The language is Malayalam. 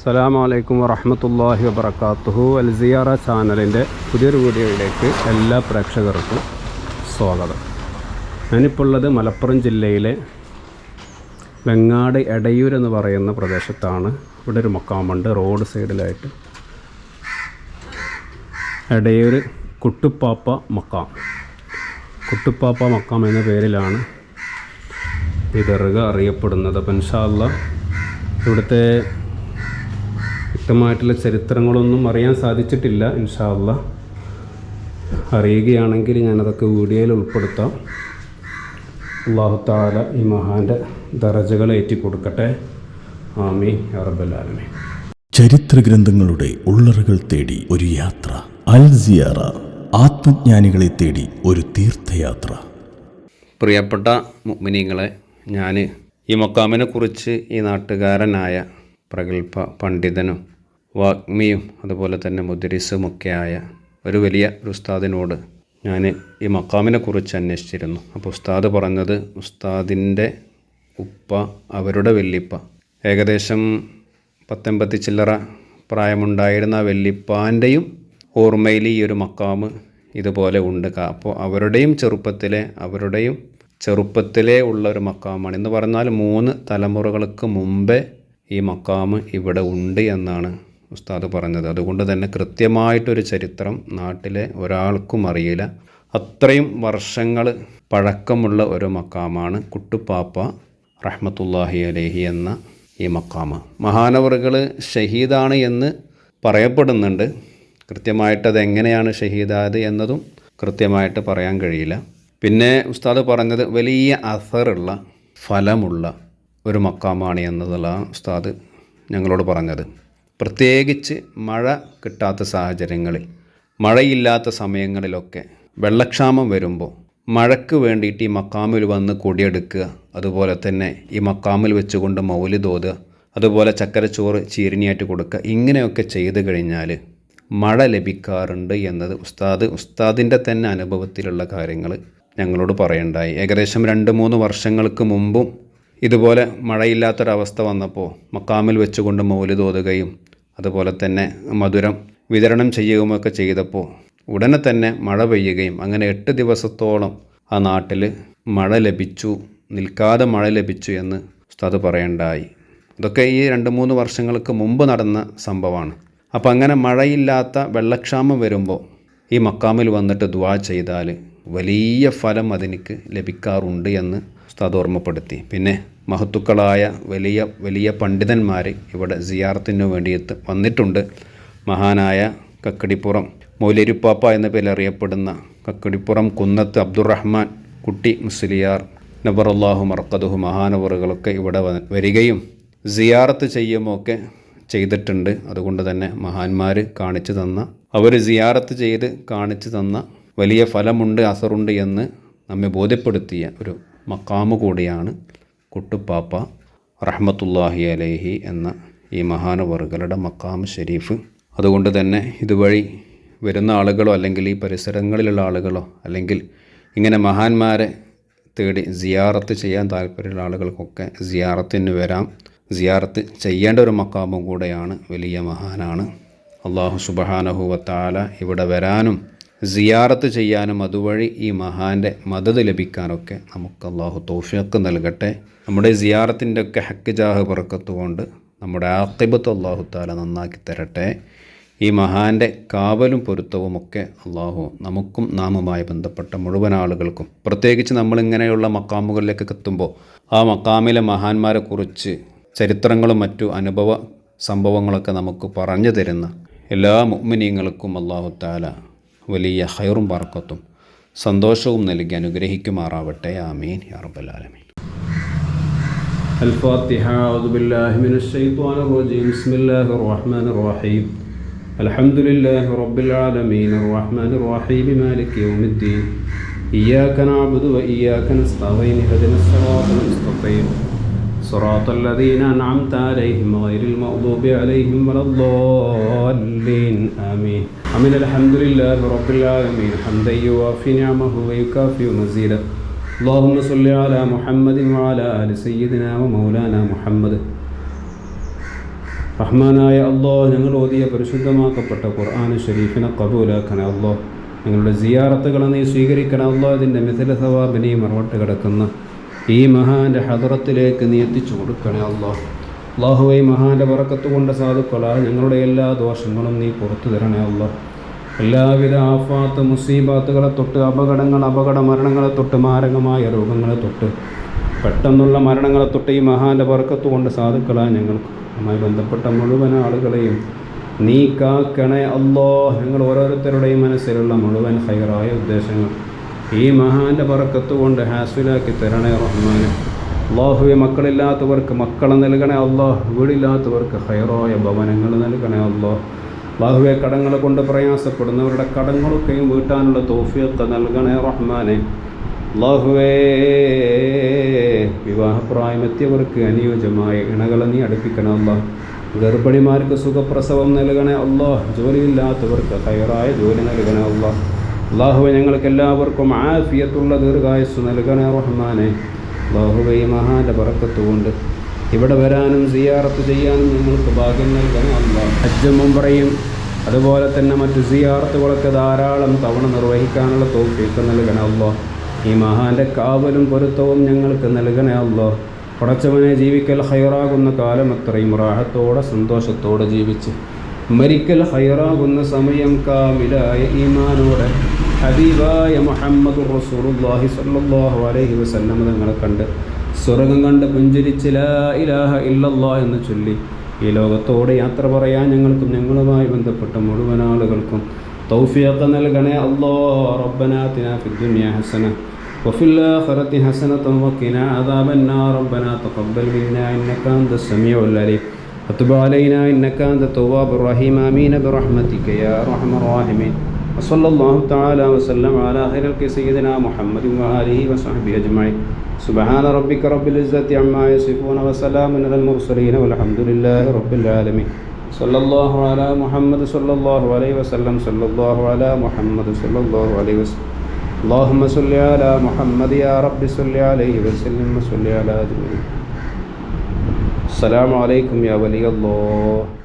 അസ്സലാമു അലൈക്കും വറഹമത്തല്ലാഹി വബർക്കാത്തുഹു അൽ സിയാറ ചാനലിന്റെ പുതിയൊരു വീഡിയോയിലേക്ക് എല്ലാ പ്രേക്ഷകർക്കും സ്വാഗതം. ഞാനിപ്പോൾ ഉള്ളത് മലപ്പുറം ജില്ലയിലെ വെങ്ങാട് എടയൂർ എന്ന് പറയുന്ന പ്രദേശത്താണ്. ഇവിടെ ഒരു മക്കാമുണ്ട്. റോഡ് സൈഡിലായിട്ട് എടയൂർ കുട്ടുപ്പാപ്പ മക്കാം. കുട്ടുപ്പാപ്പ മക്കാം എന്ന പേരിലാണ് ഈ ദർഗ അറിയപ്പെടുന്നത്. അപ്പം ഇൻഷാല്ല ഇവിടുത്തെ വ്യക്തമായിട്ടുള്ള ചരിത്രങ്ങളൊന്നും അറിയാൻ സാധിച്ചിട്ടില്ല ഇൻഷാല്ല അറിയുകയാണെങ്കിൽ ഞാനതൊക്കെ വീഡിയോയിൽ ഉൾപ്പെടുത്താം. അള്ളാഹു താല ഈ മഹാന്റെ ദറജകൾ ഏറ്റി കൊടുക്കട്ടെ ആമീൻ ചരിത്ര ഗ്രന്ഥങ്ങളുടെ ഉള്ളറുകൾ തേടി ഒരു യാത്ര അൽ സിയാറ ആത്മജ്ഞാനികളെ തേടി ഒരു തീർത്ഥയാത്ര. പ്രിയപ്പെട്ട മുഗ്മിനിങ്ങളെ ഞാൻ ഈ മൊക്കാമിനെ കുറിച്ച് ഈ നാട്ടുകാരനായ പ്രഗത്ഭ പണ്ഡിതനും വാഗ്മിയും അതുപോലെ തന്നെ മുദ്രിസുമൊക്കെയായ ഒരു വലിയ ഒരു ഉസ്താദിനോട് ഞാൻ ഈ മക്കാമിനെ കുറിച്ച് അന്വേഷിച്ചിരുന്നു. അപ്പോൾ ഉസ്താദ് പറഞ്ഞത് ഉസ്താദിന്റെ ഉപ്പ അവരുടെ വെല്ലിപ്പ. ഏകദേശം പത്തൊമ്പത്തി ചില്ലറ പ്രായമുണ്ടായിരുന്ന വെല്ലിപ്പാന്റെയും ഓർമ്മയിൽ ഈ ഒരു മക്കാമ് ഇതുപോലെ ഉണ്ട്. അപ്പോൾ അവരുടെയും ചെറുപ്പത്തിലെ അവരുടെയും ചെറുപ്പത്തിലെ ഉള്ള ഒരു മക്കാമാണ്. എന്ന് പറഞ്ഞാൽ മൂന്ന് തലമുറകൾക്ക് മുമ്പേ ഈ മക്കാമ് ഇവിടെ ഉണ്ട് എന്നാണ് ഉസ്താദ് പറഞ്ഞത്. അതുകൊണ്ട് തന്നെ കൃത്യമായിട്ടൊരു ചരിത്രം നാട്ടിലെ ഒരാൾക്കും അറിയില്ല. അത്രയും വർഷങ്ങൾ പഴക്കമുള്ള ഒരു മക്കാമാണ് കുട്ടുപ്പാപ്പ റഹ്മത്തുല്ലാഹി അലേഹി എന്ന ഈ മക്കാമ്. മഹാനവറുകൾ ഷഹീദാണ് എന്ന് പറയപ്പെടുന്നുണ്ട്. കൃത്യമായിട്ട് അത് എങ്ങനെയാണ് ഷഹീദായത് എന്നതും കൃത്യമായിട്ട് പറയാൻ കഴിയില്ല. പിന്നെ ഉസ്താദ് പറഞ്ഞത് വലിയ അസറുള്ള ഫലമുള്ള ഒരു മക്കാമാണ് എന്നതുള്ള ഉസ്താദ് ഞങ്ങളോട് പറഞ്ഞത്. പ്രത്യേകിച്ച് മഴ കിട്ടാത്ത സാഹചര്യങ്ങളിൽ മഴയില്ലാത്ത സമയങ്ങളിലൊക്കെ വെള്ളക്ഷാമം വരുമ്പോൾ മഴയ്ക്ക് വേണ്ടിയിട്ട് ഈ മക്കാമിൽ വന്ന് കൊടിയെടുക്കുക അതുപോലെ തന്നെ ഈ മക്കാമിൽ വെച്ചുകൊണ്ട് മൗലി തോതുക അതുപോലെ ചക്കരച്ചോറ് ചീരിനിയായിട്ട് കൊടുക്കുക ഇങ്ങനെയൊക്കെ ചെയ്തു കഴിഞ്ഞാൽ മഴ ലഭിക്കാറുണ്ട് എന്നത് ഉസ്താദ് ഉസ്താദിന്റെ തന്നെ അനുഭവത്തിലുള്ള കാര്യങ്ങൾ ഞങ്ങളോട് പറയണ്ടായി. ഏകദേശം രണ്ട് മൂന്ന് വർഷങ്ങൾക്ക് മുമ്പും ഇതുപോലെ മഴയില്ലാത്തൊരവസ്ഥ വന്നപ്പോൾ മക്കാമിൽ വെച്ചുകൊണ്ട് മൗലി ഓതുകയും അതുപോലെ തന്നെ മധുരം വിതരണം ചെയ്യുകയുമൊക്കെ ചെയ്തപ്പോൾ ഉടനെ തന്നെ മഴ പെയ്യുകയും അങ്ങനെ എട്ട് ദിവസത്തോളം ആ നാട്ടിൽ മഴ ലഭിച്ചു നിൽക്കാതെ മഴ ലഭിച്ചു എന്ന് ഉസ്താദ് പറയണ്ടായി. ഇതൊക്കെ ഈ രണ്ട് മൂന്ന് വർഷങ്ങൾക്ക് മുമ്പ് നടന്ന സംഭവമാണ്. അപ്പോൾ അങ്ങനെ മഴയില്ലാത്ത വെള്ളക്ഷാമം വരുമ്പോൾ ഈ മക്കാമിൽ വന്നിട്ട് ദുവാ ചെയ്താൽ വലിയ ഫലം അതിനിക്ക് ലഭിക്കാറുണ്ട് എന്ന് ഉസ്താദ് ഓർമ്മപ്പെടുത്തി. പിന്നെ മഹത്തുക്കളായ വലിയ വലിയ പണ്ഡിതന്മാർ ഇവിടെ സിയാറത്തിന് വേണ്ടി എത്ത് വന്നിട്ടുണ്ട്. മഹാനായ കക്കടിപ്പുറം മൗലരിപ്പാപ്പ എന്ന പേരിൽ അറിയപ്പെടുന്ന കക്കടിപ്പുറം കുന്നത്ത് അബ്ദുറഹ്മാൻ കുട്ടി മുസ്ലിയാർ നബറുല്ലാഹു മർക്കദുഹു മഹാനവറുകളൊക്കെ ഇവിടെ വരികയും സിയാറത്ത് ചെയ്യുമൊക്കെ ചെയ്തിട്ടുണ്ട്. അതുകൊണ്ട് തന്നെ മഹാന്മാർ കാണിച്ചു തന്ന അവർ സിയാറത്ത് ചെയ്ത് കാണിച്ചു തന്ന വലിയ ഫലമുണ്ട് അസറുണ്ട് എന്ന് നമ്മെ ബോധ്യപ്പെടുത്തിയ ഒരു മക്കാമ് കൂടിയാണ് കുട്ടുപ്പാപ്പ റഹ്മത്തുല്ലാഹി അലേഹി എന്ന ഈ മഹാനവറുകളുടെ മക്കാം ഷെരീഫ് അതുകൊണ്ട് തന്നെ ഇതുവഴി വരുന്ന ആളുകളോ അല്ലെങ്കിൽ ഈ പരിസരങ്ങളിലുള്ള ആളുകളോ അല്ലെങ്കിൽ ഇങ്ങനെ മഹാന്മാരെ തേടി സിയാറത്ത് ചെയ്യാൻ താല്പര്യമുള്ള ആളുകൾക്കൊക്കെ സിയാറത്തിന് വരാം. സിയാറത്ത് ചെയ്യേണ്ട ഒരു മക്കാമും കൂടെയാണ് വലിയ മഹാനാണ്. അള്ളാഹു സുബഹാനഹുവത്താല ഇവിടെ വരാനും സിയാറത്ത് ചെയ്യാനും അതുവഴി ഈ മഹാന്റെ മദത് ലഭിക്കാനൊക്കെ നമുക്ക് അള്ളാഹു തോഫിയൊക്കെ നൽകട്ടെ. നമ്മുടെ സിയാറത്തിന്റെ ഒക്കെ ഹക്ക് ജാഹ് പുറക്കത്തുകൊണ്ട് നമ്മുടെ ആക്കിബത്ത് അള്ളാഹു താല നന്നാക്കി തരട്ടെ. ഈ മഹാന്റെ കാവലും പൊരുത്തവും ഒക്കെ അള്ളാഹു നമുക്കും നാമുമായി ബന്ധപ്പെട്ട മുഴുവൻ ആളുകൾക്കും. പ്രത്യേകിച്ച് നമ്മളിങ്ങനെയുള്ള മക്കാമുകളിലേക്ക് എത്തുമ്പോൾ ആ മക്കാമിലെ മഹാന്മാരെക്കുറിച്ച് ചരിത്രങ്ങളും മറ്റു അനുഭവ സംഭവങ്ങളൊക്കെ നമുക്ക് പറഞ്ഞു തരുന്ന എല്ലാ മുഅ്മിനീങ്ങൾക്കും അള്ളാഹു താല വലിയ ഹൈറും ബർക്കത്തും സന്തോഷവും നൽകി അനുഗ്രഹിക്കുമാറാവട്ടെ ആമീൻ യാ റബ്ബൽ ആലമീൻ الفاتحة أعوذ بالله من الشيطان الرجيم بسم الله الرحمن الرحيم الحمد لله رب العالمين الرحمن الرحيم مالك يوم الدين إياك نعبد وإياك نستعين اهدنا الصراط المستقيم صراط الذين أنعمت عليهم غير المغضوب عليهم ولا الضالين آمين أمين الحمد لله رب العالمين حمدا يوافي نعمه ويكافئ مزيدا اللهم صل على محمد وعلى آل سيدنا ومولانا محمد റഹ്മാനായ അള്ളോ ഞങ്ങൾ ഓതിയ പരിശുദ്ധമാക്കപ്പെട്ട ഖുർആൻ ഷരീഫിനെ കബൂലാക്കണേ അള്ളോ ഞങ്ങളുടെ സിയാറത്തുകളെ നീ സ്വീകരിക്കണേ അള്ളോ ഇതിൻ്റെ മിഥില സവാബിനെ മറവട്ട് കിടക്കുന്ന ഈ മഹാന്റെ ഹദറത്തിലേക്ക് നീ എത്തിച്ചു കൊടുക്കണേ അള്ളാഹ്. അള്ളാഹുവെ മഹാന്റെ പറക്കത്ത് കൊണ്ട് സാധുക്കളാ ഞങ്ങളുടെ എല്ലാ ദോഷങ്ങളും നീ പുറത്തു തരണേ അള്ളാഹ്. എല്ലാവിധ ആഫാത്ത് മുസീബാത്തുകളെ തൊട്ട് അപകടങ്ങൾ അപകട മരണങ്ങളെ തൊട്ട് മാരകമായ രോഗങ്ങളെ തൊട്ട് പെട്ടെന്നുള്ള മരണങ്ങളെ തൊട്ട് ഈ മഹാന്റെ വർക്കത്ത് കൊണ്ട് സാധുക്കളാ ഞങ്ങൾക്ക് അതുമായി ബന്ധപ്പെട്ട മുഴുവൻ ആളുകളെയും നീ കാക്കണേ അല്ലോ ഞങ്ങൾ ഓരോരുത്തരുടെയും മനസ്സിലുള്ള മുഴുവൻ ഹൈറായ ഉദ്ദേശങ്ങൾ. ഈ മഹാന്റെ പറക്കത്ത് കൊണ്ട് ഹാസ്വിലാക്കി തരണേ റഹ്മാനെ. അള്ളാഹുവെ മക്കളില്ലാത്തവർക്ക് മക്കളെ നൽകണേ അള്ളാഹ്. വീടില്ലാത്തവർക്ക് ഹൈറായ ഭവനങ്ങൾ നൽകണേ അള്ളാഹ്. അള്ളാഹുവെ കടങ്ങൾ കൊണ്ട് പ്രയാസപ്പെടുന്നവരുടെ കടങ്ങളൊക്കെയും വീട്ടാനുള്ള തോഫിയൊക്കെ നൽകണേ റഹ്മാനെ. അള്ളാഹുവേ വിവാഹപ്രായമെത്തിയവർക്ക് അനുയോജ്യമായ ഇണകളെ നീ അടുപ്പിക്കണം അള്ളാഹ്. ഗർഭിണിമാർക്ക് സുഖപ്രസവം നൽകണേ അള്ളാഹ്. ജോലിയില്ലാത്തവർക്ക് ഹയറായ ജോലി നൽകണേ അള്ളാഹ്. അള്ളാഹുവെ ഞങ്ങൾക്ക് എല്ലാവർക്കും ആഫിയത്തുള്ള ദീർഘായുസ് നൽകണേ റഹ്മാനെ. അള്ളാഹുവെ ഈ മഹാന്റെ പറക്കത്തുകൊണ്ട് ഇവിടെ വരാനും സിയാറത്ത് ചെയ്യാനും ഞങ്ങൾക്ക് ഭാഗ്യം നൽകണേ അള്ളാഹ് ഹജ്ജും മുമ്പറയും അതുപോലെ തന്നെ മറ്റു സിയാറത്തുകളൊക്കെ ധാരാളം തവണ നിർവഹിക്കാനുള്ള തോഫിയൊക്കെ നൽകണേ അള്ളാഹ് ഈ മഹാന്റെ കാവലും പൊരുത്തവും ഞങ്ങൾക്ക് നൽകണേ അല്ലോ പടച്ചവനെ ജീവിക്കൽ ഹൈറാകുന്ന കാലം അത്രയും റാഹത്തോടെ സന്തോഷത്തോടെ ജീവിച്ച് മരിക്കൽ ഹൈറാകുന്ന സമയം കാമിലായ ഈമാനോടെ ഹബീബായ മുഹമ്മദ് റസൂലുള്ളാഹി സ്വല്ലല്ലാഹു അലൈഹി വസല്ലം തങ്ങളെ കണ്ട് സ്വർഗം കണ്ട് പുഞ്ചിരിച്ച് ലാ ഇലാഹ ഇല്ലല്ലാ എന്ന് ചൊല്ലി ഈ ലോകത്തോടെ യാത്ര പറയാൻ ഞങ്ങൾക്കും ഞങ്ങളുമായി ബന്ധപ്പെട്ട മുഴുവൻ ആളുകൾക്കും തൗഫീഖ് നൽകണേ അല്ലോ റബ്ബനാത്തിന ഫിദ്ദുനിയ ഹസന وفي الآخرة حسنة وقنا عذاب النار ربنا تقبل منا إنك أنت السميع العليم وتب علينا إنك أنت التواب الرحيم آمين برحمتك يا أرحم الراحمين وصلى الله تعالى وسلم على خير الخلق سيدنا محمد وآله وصحبه أجمعين سبحان ربك رب العزة عما يصفون وسلام على المرسلين والحمد لله رب العالمين صلى الله على محمد صلى الله عليه وسلم صلى الله على محمد صلى الله عليه وسلم اللهم صل على محمد يا رب صل عليه وسلم وصل على جميع السلام عليكم يا ولي الله.